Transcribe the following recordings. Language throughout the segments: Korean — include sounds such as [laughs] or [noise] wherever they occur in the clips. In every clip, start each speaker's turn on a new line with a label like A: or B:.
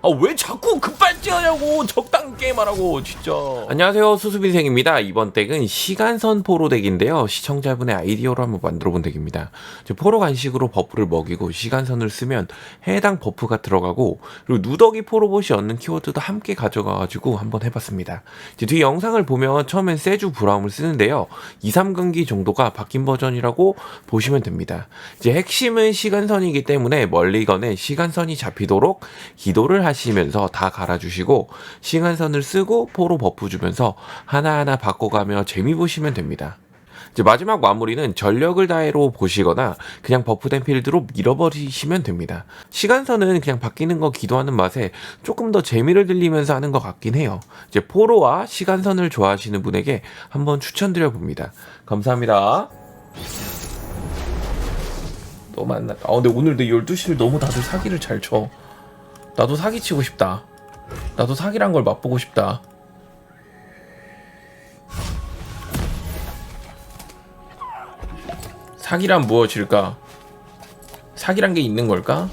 A: 아 왜 자꾸 급발진하냐고. 적당 게임하라고 진짜. 안녕하세요. 수수빈생입니다. 이번 덱은 시간선 포로 덱인데요. 시청자분의 아이디어로 한번 만들어 본 덱입니다. 포로 간식으로 버프를 먹이고 시간선을 쓰면 해당 버프가 들어가고 그리고 누더기 포로봇이 얻는 키워드도 함께 가져가 가지고 한번 해봤습니다. 이제 뒤 영상을 보면 처음엔 세주 브라움을 쓰는데요. 2, 3경기 정도가 바뀐 버전이라고 보시면 됩니다. 이제 핵심은 시간선이기 때문에 멀리건에 시간선이 잡히도록 기도를 하시면서 다 갈아주시고 시간선을 쓰고 포로 버프 주면서 하나하나 바꿔가며 재미 보시면 됩니다. 이제 마지막 마무리는 전력을 다해로 보시거나 그냥 버프된 필드로 밀어버리시면 됩니다. 시간선은 그냥 바뀌는 거 기도하는 맛에 조금 더 재미를 들리면서 하는 것 같긴 해요. 이제 포로와 시간선을 좋아하시는 분에게 한번 추천드려 봅니다. 감사합니다. 또 만났다. 아 근데 오늘 내 12시를 너무 다들 사기를 잘 쳐. 나도 사기 치고 싶다. 나도 사기란 걸 맛보고 싶다. 사기란 무엇일까? 사기란 게 있는 걸까?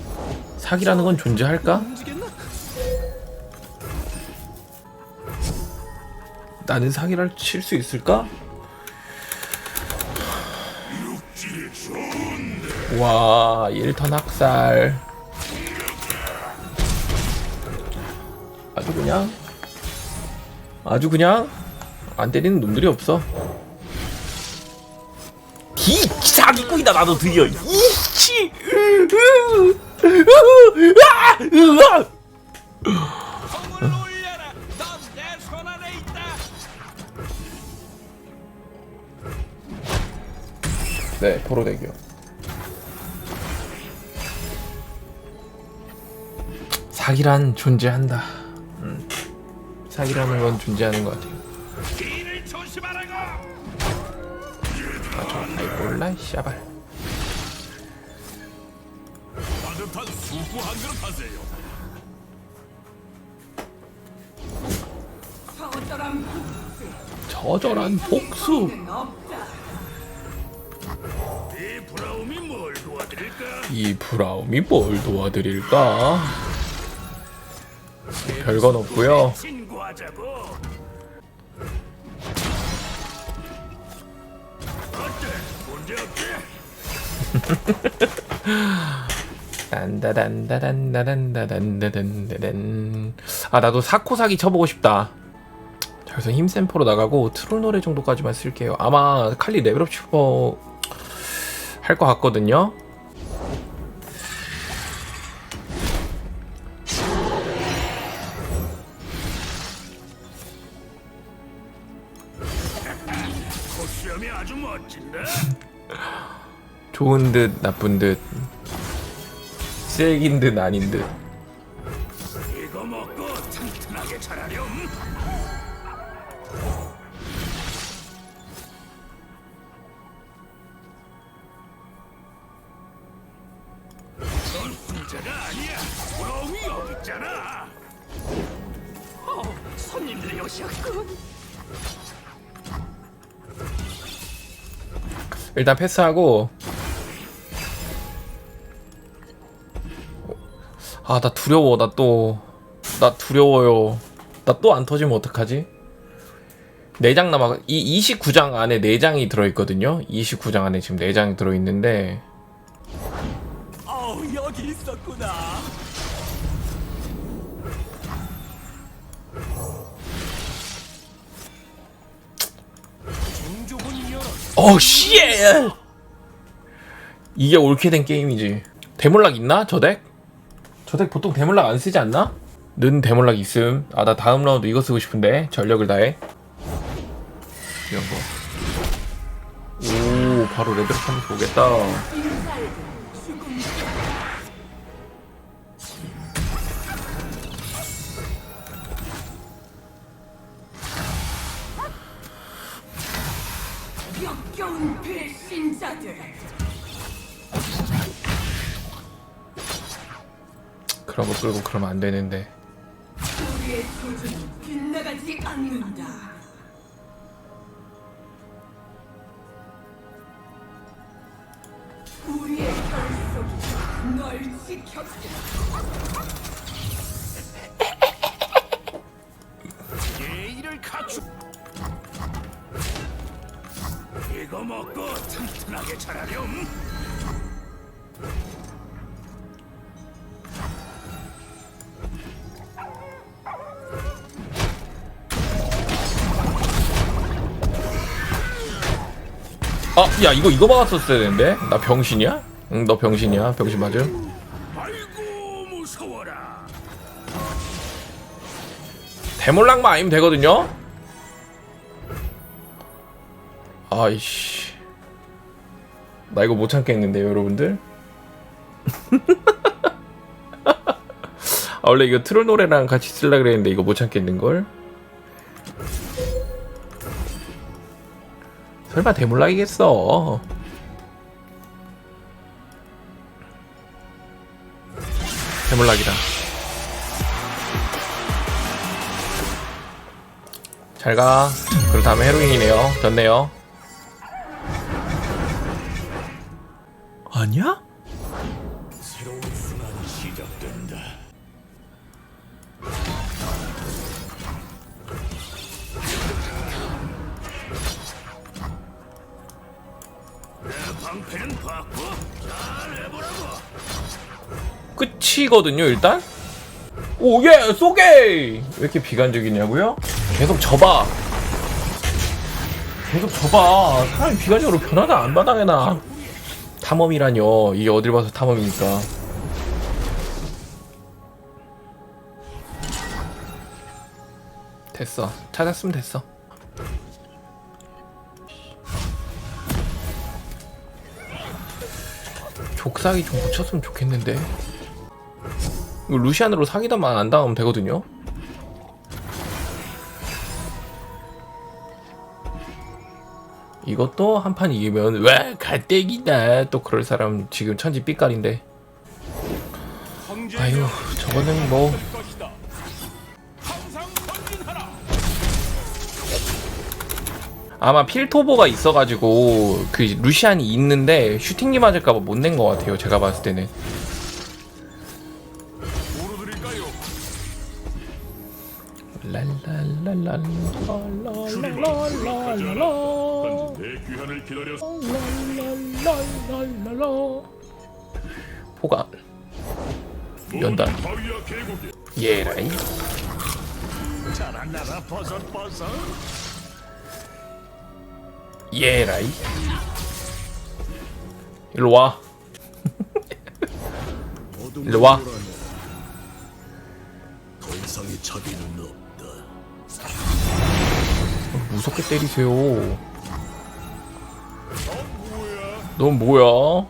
A: 사기라는 건 존재할까? 나는 사기를 칠 수 있을까? 와, 1턴 학살. 아주 그냥 아주 그냥 안 때리는 놈들이 없어. 이 사기꾼이다 나도 드디어
B: 있다.
A: 네 포로 대교 사기란 존재한다 음. 사기라는 건 존재하는 것 같아요.
B: 조심하라고.
A: 아저 아이 몰라 이 씨발.
B: 따뜻한 수프 한 그릇 하세요.
A: 저절한 복수.
B: 이 브라움이 뭘 도와드릴까?
A: 이 브라움이 뭘 도와드릴까? 별건 없고요
B: 하자고. 어때? 문제 없지?
A: 딴다단다단다단다단다단 아 나도 사코사기 쳐보고 싶다 자 그래서 힘센포로 나가고 트롤 노래 정도까지만 쓸게요 아마 칼리 레벨업 슈퍼 할 것 같거든요 좋은 듯 나쁜 듯 쓰레기인 듯 아닌 듯
B: 이거 먹고 튼튼하게 자라렴. 넌 혼자가 아니야. 브라움이 여기 있잖아. 어, 손님들이 오셨군.
A: 일단 패스하고 아 나 두려워 나 또 나 두려워요 나 또 안 터지면 어떡하지? 4장 남아 이 29장 안에 4장이 들어있거든요 29장 안에 지금 4장이 들어있는데
B: 어, 여기 있었구나. 어
A: 씨! 이게 옳게 된 게임이지 대물락 있나? 저 덱? 저덱 보통 대물락 안 쓰지 않나? 는 대물락 있음. 아 나 다음 라운드 이거 쓰고 싶은데. 전력을 다해. 이런 거 오 바로 레벨업 하면서 오겠다 그런 거 끌고 그러면 안 되는데.
B: 이거 먹고 튼튼하게 자라렴.
A: 야, 이거, 이거 막았었어야 되는데? 나 병신이야? 응, 너 병신이야. 병신 맞음?
B: 아이고 무서워라.
A: 대물랑만 아니면 되거든요? 아이씨. 나 이거 못 참겠는데요, 여러분들? [laughs] 아, 원래 이거 트롤 노래랑 같이 쓰려고 그랬는데 이거 못 참겠는걸? 설마 대물락이겠어. 대물락이다. 잘 가. 그럼 다음에 헤로인이네요. 졌네요. 아니야?
B: 새로운 순환이 시작된다.
A: 끝이거든요, 일단? 오, 예, 쏘게! 왜 이렇게 비관적이냐고요? 계속 접아. 계속 접아. 사람이 비관적으로 변하다 안 마당해나. 탐험이라뇨. 이게 어딜 봐서 탐험이니까. 됐어. 찾았으면 됐어. 족사기 좀 붙였으면 좋겠는데. 이거 루시안으로 사기다만 안 당하면 되거든요. 이것도 한 판 이기면 왜 갈대기다. 또 그럴 사람 지금 천지 삐깔인데. 아유 저거는 뭐. 아마 필토보가 있어가지고 그 루시안이 있는데 슈팅기 맞을까봐 못 낸 것 같아요 제가 봤을 때는 랄랄랄랄랄랄랄랄랄랄
B: 내 귀환을 기다려.
A: 포가 연단
B: 바위와 계곡에
A: 예라이
B: 자란나라 버섯 버섯.
A: 예라이 일로 와 [laughs] 일로 와
B: 더 이상의 자비는 없다.
A: 무섭게 때리세요. 넌 뭐야?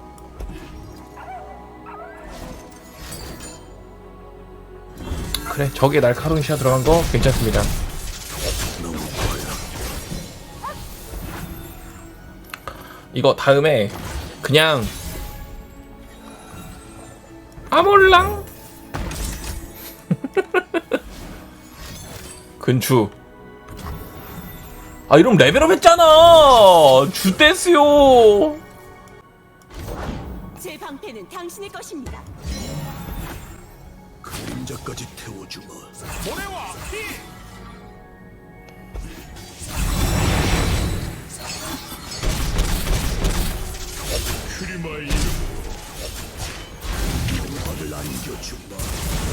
A: 그래 저게 날카로운 시야 들어간 거 괜찮습니다. 이거 다음에 그냥 아몰랑? [laughs] 근추 아 이러면 레벨업 했잖아 주대스요
C: 제 방패는 당신의 것입니다.
B: 그림자까지 태워주마. 모래와 피. 크리마의 이름으로 영화를 안겨주마.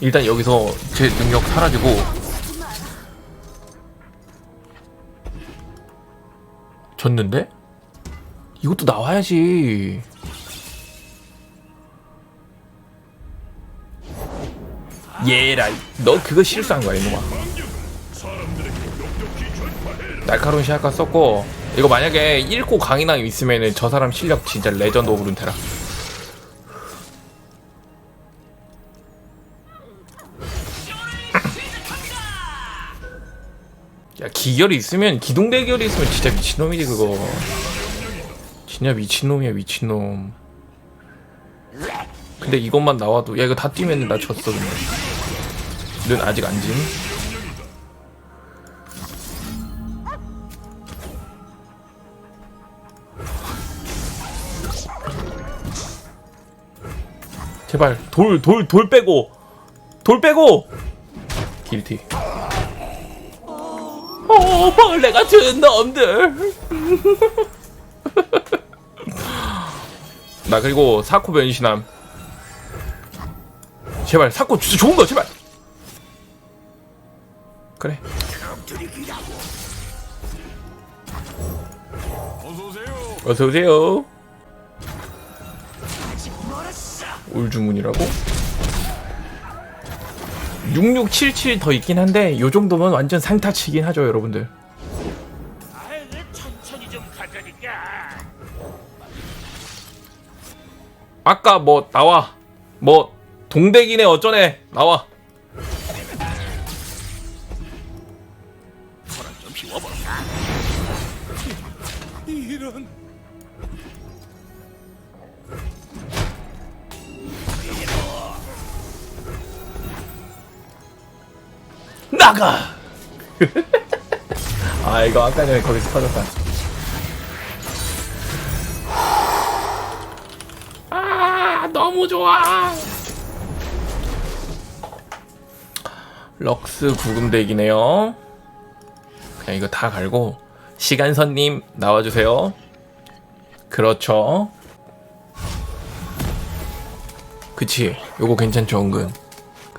A: 일단 여기서 제 능력 사라지고 졌는데? 이것도 나와야지 예라이 너 그거 실수한 거야 이놈아. 날카로운 시야가 썼고 이거 만약에 1코 강인왕 있으면은 저 사람 실력 진짜 레전드 오브 룬테라 야 기결이 있으면 기동 대결이 있으면 진짜 미친놈이지 그거. 진짜 미친놈이야 미친놈. 근데 이것만 나와도 야 이거 다 뛰면 나 졌어 근데. 는 아직 안짐? 제발 돌 돌 돌 빼고. 돌 빼고! 길티 어 벌레 같은 놈들. [laughs] 나 그리고 사코 변신함. 제발 사코 진짜 좋은 거 제발! 그래.
B: 어서 오세요.
A: 어서오세요. 울주문이라고? 6677 더 있긴 한데 요 정도면 완전 상타치긴 하죠 여러분들.
B: 천천히 좀 가자니까
A: 아까 뭐 나와. 뭐 동백이네 어쩌네. 나와 나가 [laughs] 아 이거 아까 전에 거기서 터졌다. 아 너무 좋아! 럭스 구금덱이네요. 그냥 이거 다 갈고 시간선님 나와주세요. 그렇죠. 그치. 요거 괜찮죠 은근?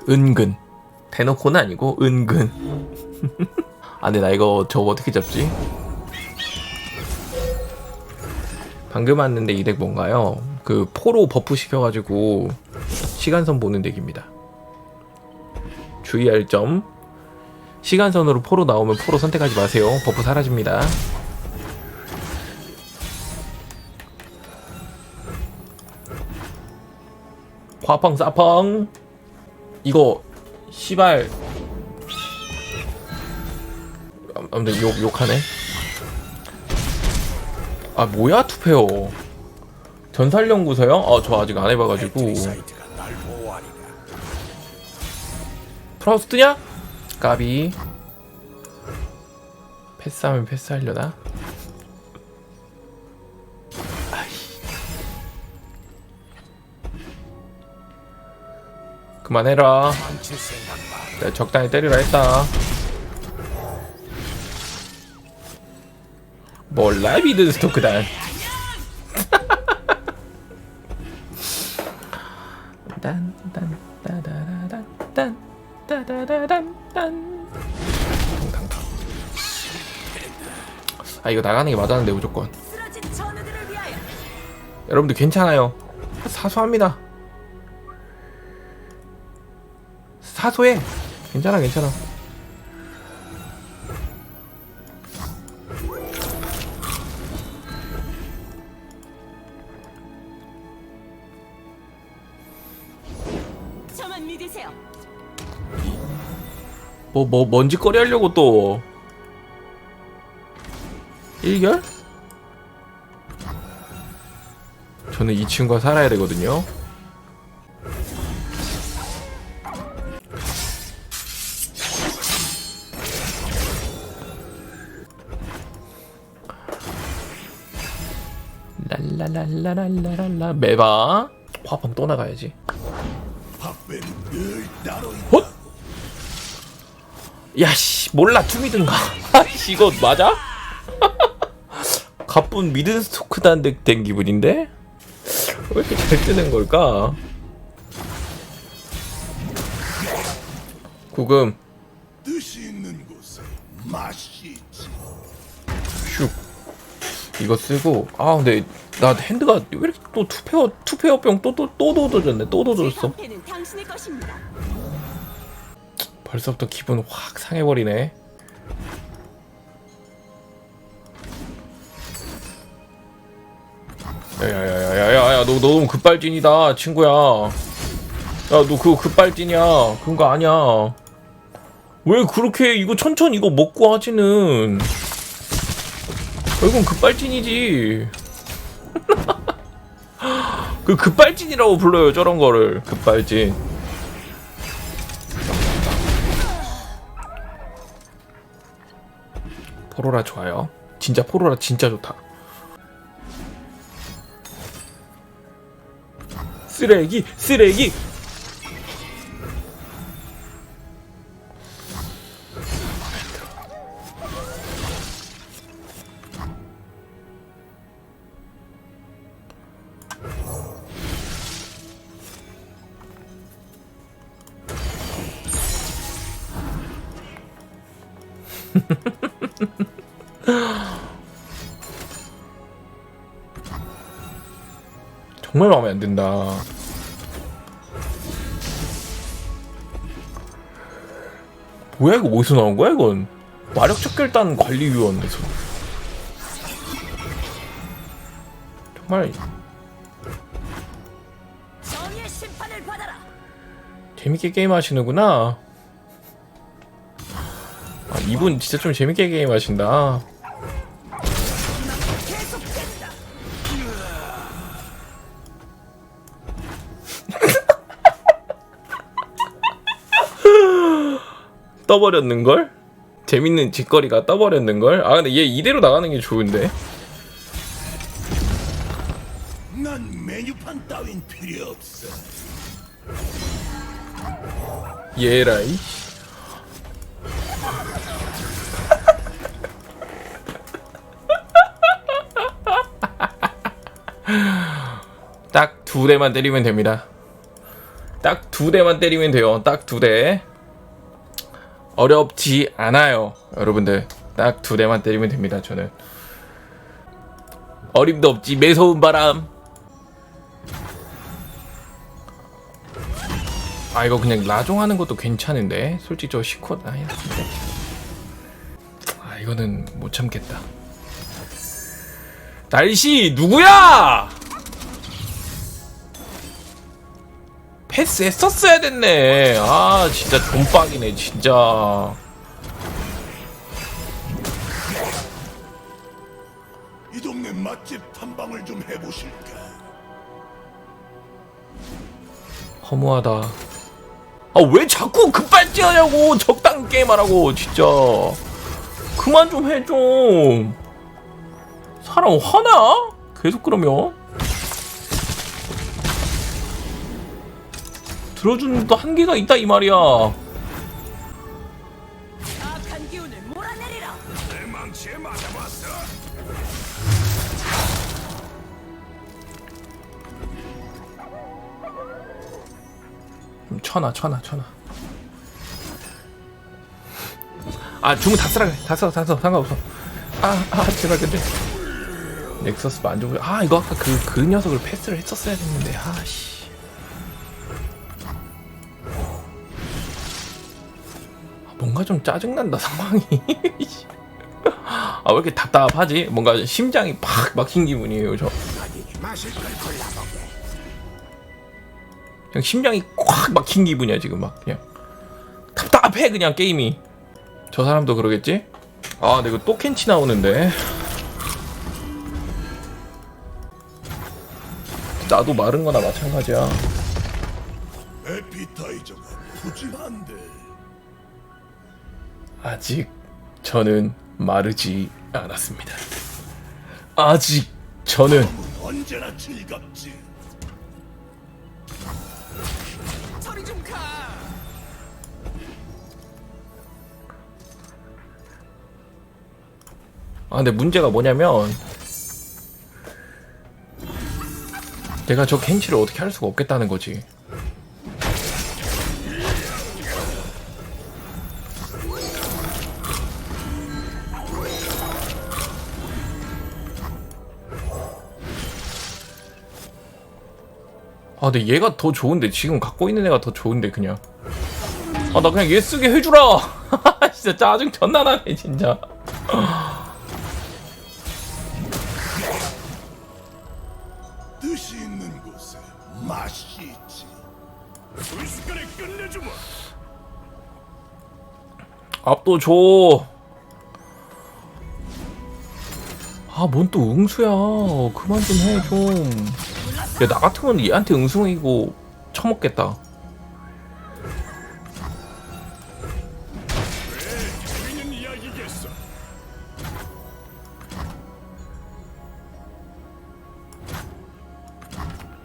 A: 은근 대놓고는 아니고 은근. [laughs] 아 근데 나 이거 저거 어떻게 잡지? 방금 왔는데 이 덱 뭔가요? 그 포로 버프 시켜가지고 시간선 보는 덱입니다. 주의할 점. 시간선으로 포로 나오면 포로 선택하지 마세요. 버프 사라집니다. 화펑 사펑 이거 시발 아, 아무튼 욕 욕하네. 아 뭐야 투페어? 전살연구소요? 아저 아직 안 해봐가지고
B: 보호하리라
A: 프라우스트냐? 까비. 패스하면 패스하려나? 그만해라. 내가 적당히 때리라 했다. 몰라 미드 스토크단. [laughs] 아 이거 나가는 게 맞았는데 무조건. 여러분들 괜찮아요. 사소합니다. 사소해. 괜찮아, 괜찮아.
C: 저만 믿으세요.
A: 뭐, 뭐, 먼지거리 하려고 또. 일결? 저는 이 친구와 살아야 되거든요. 랄랄랄랄랄랄라 매봐 화펑 또 나가야지 헛! 야씨 몰라 투미든가 [laughs] 아이씨 이거 맞아? [laughs] 가쁜 미든 스토크 단덱 된 기분인데? 왜 이렇게 잘 뜨는 걸까? 구금 슉 이거 쓰고 아 근데 나 핸드가 왜 이렇게 또 투페어 투페어 병 또또또 도도졌네 또
C: 것입니다.
A: 벌써부터 기분 확 상해버리네. 야야야야야야 너, 너 너무 급발진이다 친구야. 야 너 그거 급발진이야. 그런 거 아니야. 왜 그렇게 이거 천천히 이거 먹고 하지는. 이건 급발진이지. 그 급발진이라고 불러요 저런 거를 급발진. 포로라 좋아요. 진짜 포로라 진짜 좋다. 쓰레기, 쓰레기. 정말 마음에 안 든다. 뭐야 이거 어디서 나온 거야 이건? 마력 척결단 관리위원회에서 정말. 재밌게 게임 하시는구나. 아, 이분 진짜 좀 재밌게 게임 하신다. 떠버렸는 걸? 재밌는 짓거리가 떠버렸는 걸? 아 근데 얘 이대로 나가는 게 좋은데.
B: 난 메뉴판 따윈 필요 없어.
A: 얘라이. [laughs] 딱 두 대만 때리면 됩니다. 딱 두 대만 때리면 돼요. 딱 두 대. 어렵지 않아요. 여러분들. 딱 두 대만 때리면 됩니다. 저는. 어림도 없지. 매서운 바람. 아 이거 그냥 라종하는 것도 괜찮은데 솔직히 저 시컷 아야 아 이거는 못 참겠다 날씨 누구야 패스 했었어야 됐네. 아 진짜 돈빡이네 진짜.
B: 이 동네 맛집 탐방을 좀 해보실까?
A: 허무하다. 아 왜 자꾸 급발진하냐고 적당 게임하라고 진짜. 그만 좀 해 좀. 사람 화나? 계속 그러면 들어주는 또 한계가 있다 이 말이야. 좀 쳐놔 쳐놔 쳐놔. 아 주문 다 쓰라 그래 다 써 다 써. 상관없어. 아, 아 제발 근데. 넥서스 만족을 아 이거 아까 그, 그 녀석을 패스를 했었어야 됐는데. 아씨 뭔가 좀 짜증난다 상황이 아 왜 이렇게 답답하지 뭔가 심장이 팍 막힌 기분이에요 저. 그냥 심장이 꽉 막힌 기분이야 지금 막 그냥 답답해 그냥 게임이 저 사람도 그러겠지? 아 근데 이거 또 켄치 나오는데 나도 마른 거나 마찬가지야
B: 에피타이저가 푸짐한데.
A: 아직 저는 마르지 않았습니다 아직 저는
B: 언제나 즐겁지.
C: 저리 좀 가.
A: 아 근데 문제가 뭐냐면 내가 저 켄치를 어떻게 할 수가 없겠다는 거지 아 근데 얘가 더 좋은데 지금 갖고 있는 애가 더 좋은데 그냥 아 나 그냥 얘 쓰게 해주라 [laughs] 진짜 짜증 존나 나네 진짜
B: 뜻이 있는 곳에 맛이 있지. 순식간에 끝내주마.
A: 앞도 줘. 아, 뭔 또 응수야. 그만 좀 해, 좀. 야, 나 같으면 얘한테 응수이고 처먹겠다.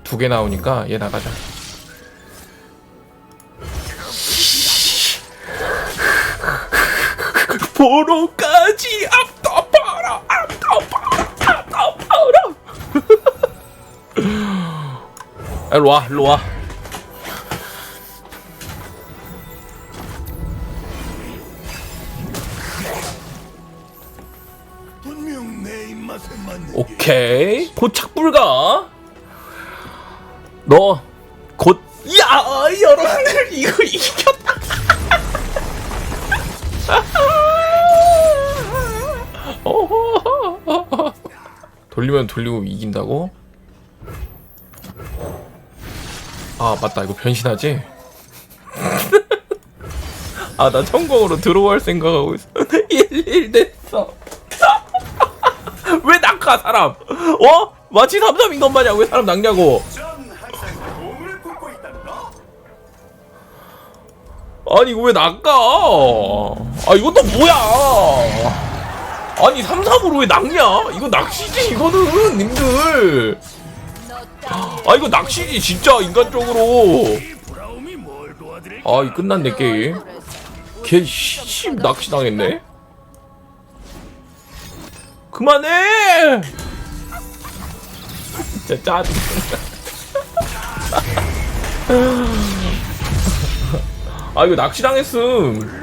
A: 두 개 나오니까 얘 나가자. 보러 일로 와, 일로 와. 오케이. 포착 불가. 너 곧. 야, 여러분들 [laughs] 이거 이겼다. [laughs] 돌리면 돌리고 이긴다고? 아 맞다. 이거 변신하지? [laughs] 아나 성공으로 들어올 생각하고 있어. [laughs] 1일 됐어. [laughs] 왜 낙하 사람? 어? 마치 삼삼인 것 마냥 왜 사람 낙냐고. 아니 이거 왜 낙가 아 이것도 뭐야? 아니 삼삼으로 왜 낙냐? 이거 낚시지 이거는 님들 아 이거 낚시지 진짜 인간적으로.
B: 이 브라움이 뭘 도와드릴?
A: 아이 끝났네 게임. 개 씨, 낚시 당했네. 그만해! 진짜 짜증. [laughs] 아 이거 낚시 당했음